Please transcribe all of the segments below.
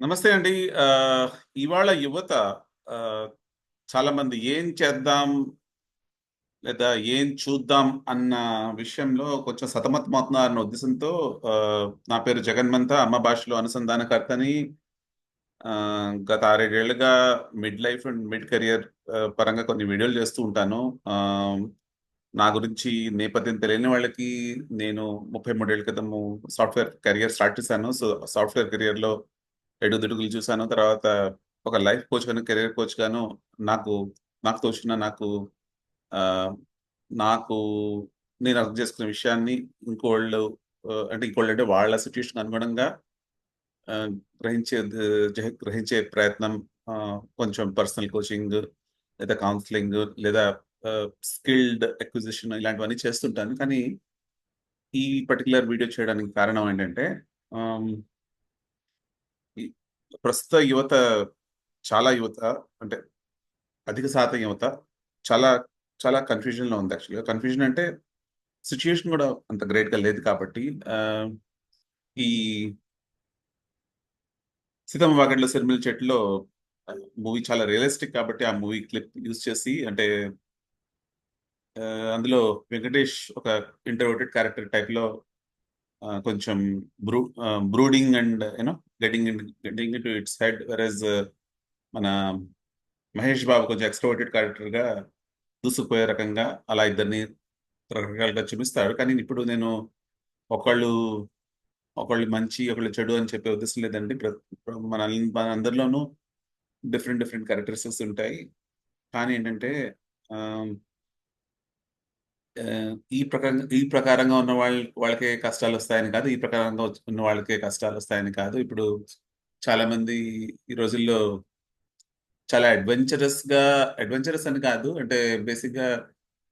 నమస్తే అండి. ఇవాళ యువత చాలా మంది ఏం చేద్దాం? లేదా ఏం చూద్దాం? అన్న విషయంలో కొంచెం సతమతమవుతున్నారన్న ఉద్దేశంతో నా పేరు జగన్మంత అమ్మ భాషలో అనుసంధానకర్తని. గత 6, 7 ఏళ్ళుగా mid life and mid career పరంగా కొన్ని వీడియోలు చేస్తూ ఉంటాను. నా గురించి నేపథ్యం తెలియని వాళ్ళకి నేను ముప్పై మూడేళ్ళ క్రితము సాఫ్ట్‌వేర్ కెరియర్ స్టార్ట్ చేశాను. సో, సాఫ్ట్‌వేర్ కెరియర్‌లో ఎడుదిడుగులు చూసాను. తర్వాత ఒక లైఫ్ కోచ్ కాను కెరియర్ కోచ్‌గాను నాకు నాకు తోచిన నాకు నాకు నేను అర్థం చేసుకున్న విషయాన్ని ఇంకోళ్ళు ఆహ్, అంటే వాళ్ళ సిట్యుయేషన్‌కి అనుగుణంగా గ్రహించే గ్రహించే ప్రయత్నం కొంచెం పర్సనల్ కోచింగ్ లేదా కౌన్సిలింగ్ లేదా స్కిల్డ్ అక్విజిషన్ ఇలాంటివన్నీ చేస్తుంటాను. కానీ ఈ పర్టిక్యులర్ వీడియో చేయడానికి కారణం ఏంటంటే ప్రస్తుత యువత చాలా యువత అంటే అధిక శాతం యువత చాలా చాలా కన్‌ఫ్యూజన్‌లో ఉంది యాక్చువల్‌గా. కన్‌ఫ్యూజన్ అంటే సిచ్యుయేషన్ కూడా అంత గ్రేట్‌గా లేదు కాబట్టి ఈ 'సీతమ్మ వాకిట్లో సిరిమిల్ చెట్లో మూవీ చాలా రియలిస్టిక్ కాబట్టి ఆ మూవీ క్లిప్ యూజ్ చేసి అంటే అందులో వెంకటేష్ ఒక ఇంటర్వర్టెడ్ క్యారెక్టర్ టైప్‌లో కొంచెం Bru brooding and you know getting getting in its head whereas మన మహేష్ బాబు కొంచెం ఎక్స్‌ట్రోవర్టెడ్ క్యారెక్టర్‌గా దూసుకుపోయే రకంగా అలా ఇద్దరిని రకరకాలుగా చూపిస్తాడు. కానీ ఇప్పుడు నేను ఒకళ్ళు ఒకళ్ళు మంచి, ఒకళ్ళు చెడు అని చెప్పే ఉద్దేశం లేదండి. మన మన అందరిలోనూ డిఫరెంట్ డిఫరెంట్ క్యారెక్టరిస్టిక్స్ ఉంటాయి. కానీ ఏంటంటే ఈ ప్రకారంగా ఈ ప్రకారంగా ఉన్న వాళ్ళ వాళ్ళకే కష్టాలు వస్తాయని కాదు. ఈ ప్రకారంగా ఉన్న వాళ్ళకే కష్టాలొస్తాయని కాదు. ఇప్పుడు చాలామంది ఈ రోజుల్లో చాలా అడ్వెంచరస్‌గా అడ్వెంచరస్ అని కాదు. అంటే బేసిక్గా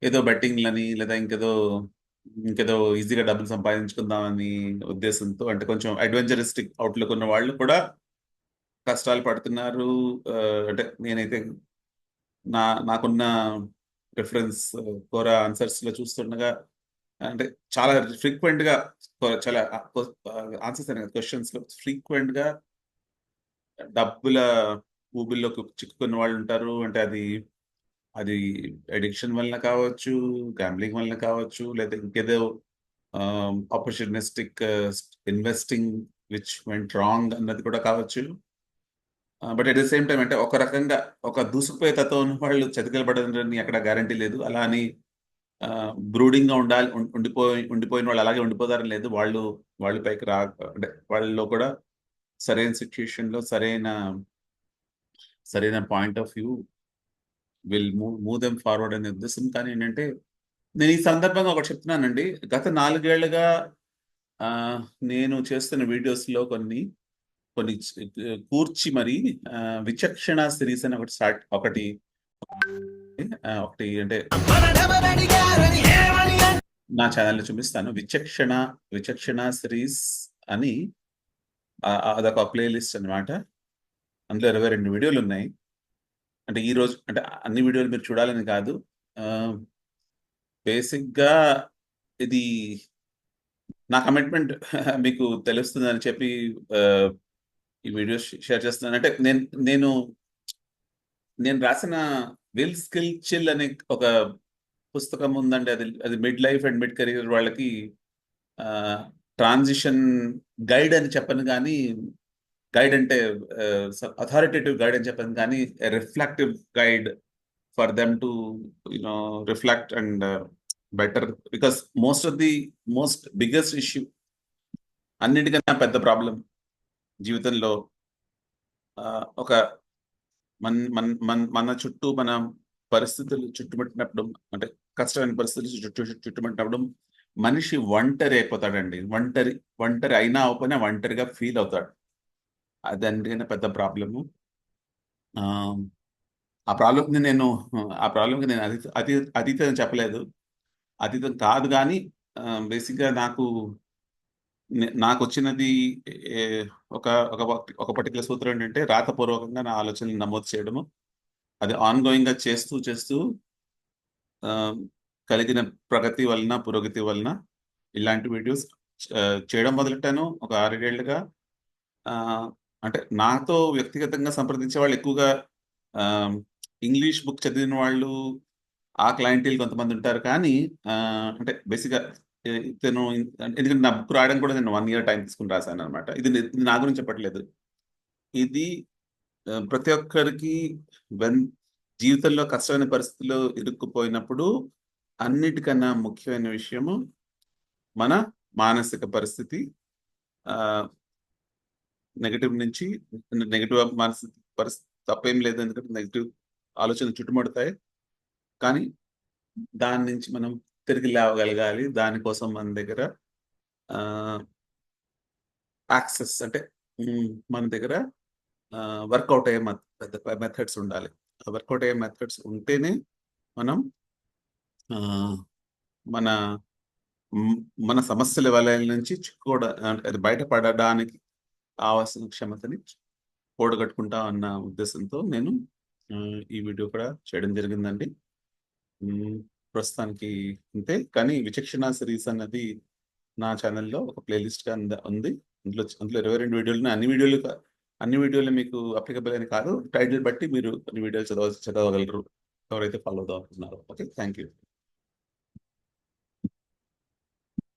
ఏదో బెట్టింగ్‌లని లేదా ఇంకేదో ఇంకేదో ఈజీగా డబ్బులు సంపాదించుకుందామని ఉద్దేశంతో అంటే కొంచెం అడ్వెంచరిస్టిక్ అవుట్‌లుక్ ఉన్న వాళ్ళు కూడా కష్టాలు పడుతున్నారు. అంటే నేనైతే నా నాకున్న రిఫరెన్స్ కోరా ఆన్సర్స్‌లో చూస్తుండగా అంటే చాలా ఫ్రీక్వెంట్‌గా గా చాలా ఆన్సర్స్ అనే క్వశ్చన్స్ ఆన్సర్స్ ఫ్రీక్వెంట్గా ఫ్రీక్వెంట్‌గా డబ్బుల ఊబిలోకి చిక్కుకున్న వాళ్ళు ఉంటారు అంటే అది అది అడిక్షన్ వలన కావచ్చు, గ్యాంబ్లింగ్ వలన కావచ్చు, లేదా ఇంకేదో opportunistic investing which went wrong అన్నది కూడా కావచ్చు. But at the same time అంటే ఒక రకంగా ఒక దూసుకుపోయే తత్వం ఉన్న వాళ్ళు చతికిలబడరని అక్కడ గ్యారంటీ లేదు. అలా అని బ్రూడింగ్ బ్రూడింగ్‌గా ఉండాలి ఉండిపోయి ఉండిపోయిన వాళ్ళు అలాగే ఉండిపోతారని లేదు. వాళ్ళు వాళ్ళు పైకి రా అంటే వాళ్ళలో కూడా సరైన సిట్యుయేషన్‌లో సరైన సరైన point of view will move move them forward అనే ఉద్దేశం. కానీ ఏంటంటే నేను ఈ సందర్భంగా ఒకటి చెప్తున్నానండి. గత నాలుగేళ్ళుగా నేను చేస్తున్న వీడియోస్‌లో కొన్ని కొన్ని కూర్చి మరి విచక్షణ సిరీస్ అని ఒకటి స్టార్ట్ ఒకటి ఒకటి అంటే నా ఛానెల్‌లో చూపిస్తాను. విచక్షణ, విచక్షణ సిరీస్ అని అదొక అదొక ప్లే లిస్ట్ అన్నమాట. అందులో 22 వీడియోలున్నాయి. అంటే ఈ రోజు అంటే అన్ని వీడియోలు మీరు చూడాలని కాదు. బేసిక్ బేసిక్‌గా ఇది నా కమిట్మెంట్ మీకు తెలుస్తుందని చెప్పి ఈ వీడియో షేర్ చేస్తున్నాను. అంటే నేను నేను నేను రాసిన 'విల్ స్కిల్ చిల్' అనే ఒక పుస్తకం ఉందండి. అది అది mid life and mid career వాళ్ళకి ట్రాన్సిషన్ గైడ్ అని చెప్పను కానీ గైడ్ అంటే అథారిటేటివ్ గైడ్ అని చెప్పను కానీ, reflective guide for them to you know reflect and better because most of the most biggest issue అన్నిటికన్నా పెద్ద ప్రాబ్లమ్ జీవితంలో ఒక మన్ మన్ మన్ మన చుట్టూ మన పరిస్థితులు చుట్టుముట్టినప్పుడు అంటే కష్టమైన పరిస్థితులు చుట్టూ చుట్టుముట్టినప్పుడు మనిషి ఒంటరి అయిపోతాడండి. ఒంటరి ఒంటరి అయినా అవపోయినా ఒంటరిగా ఫీల్ అవుతాడు. అది పెద్ద ప్రాబ్లము. ఆ ప్రాబ్లంని నేను ఆ ప్రాబ్లంకి నేను అతీ అతీ అతీతం చెప్పలేదు. అతీతం కాదు కానీ బేసిక్‌గా నాకు నాకు వచ్చినది ఏ ఒక ఒక ఒక పర్టికులర్ సూత్రం ఏంటంటే రాతపూర్వకంగా నా ఆలోచనలు నమోదు చేయడము. అది ఆన్ గోయింగ్‌గా చేస్తూ చేస్తూ కలిగిన ప్రగతి వలన, పురోగతి వలన ఇలాంటి వీడియోస్ చేయడం మొదలెట్టాను. ఒక ఆరేడేళ్ళుగా అంటే నాతో వ్యక్తిగతంగా సంప్రదించే వాళ్ళు ఎక్కువగా ఇంగ్లీష్ బుక్ చదివిన వాళ్ళు ఆ క్లయింటీల్ కొంతమంది ఉంటారు. కానీ అంటే బేసిక్‌గా ఇతను ఎందుకంటే నా బుక్ రాయడం కూడా నేను వన్ ఇయర్ టైం తీసుకుని రాశాను అనమాట ఇది నా గురించి చెప్పట్లేదు. ఇది ప్రతి ఒక్కరికి వెన్ జీవితంలో కష్టమైన పరిస్థితుల్లో ఇరుక్కుపోయినప్పుడు అన్నిటికన్నా ముఖ్యమైన విషయము మన మానసిక పరిస్థితి. నెగటివ్ నుంచి నెగటివ్ మానసిక పరిస్థితి తప్పేం లేదు. ఎందుకంటే నెగటివ్ ఆలోచనలు చుట్టుముడతాయి. కానీ దాని నుంచి మనం తిరిగి లేవగలగాలి. దానికోసం మన దగ్గర యాక్సెస్ అంటే మన దగ్గర వర్కౌట్ అయ్యే పెద్ద మెథడ్స్ ఉండాలి. వర్కౌట్ అయ్యే మెథడ్స్ ఉంటేనే మనం మన మన సమస్యల వలయాల నుంచి చిక్కుకోవడ అది బయటపడడానికి కావాల్సిన క్షమతని కూడగట్టుకుంటా అన్న ఉద్దేశంతో నేను ఈ వీడియో కూడా చేయడం జరిగిందండి. ప్రస్తుతానికి అంతే కానీ విచక్షణ సిరీస్ అన్నది నా ఛానల్లో ఒక ప్లేలిస్ట్గా అంద ఉంది. అందులో అందులో ఇరవై రెండు వీడియోలు అన్ని వీడియోలు అన్ని వీడియోలు మీకు అప్లికబుల్ అని కాదు. టైటిల్ బట్టి మీరు కొన్ని వీడియోలు చదవ చదవగలరు. ఎవరైతే ఫాలో అవుదాం ఓకే. Thank you.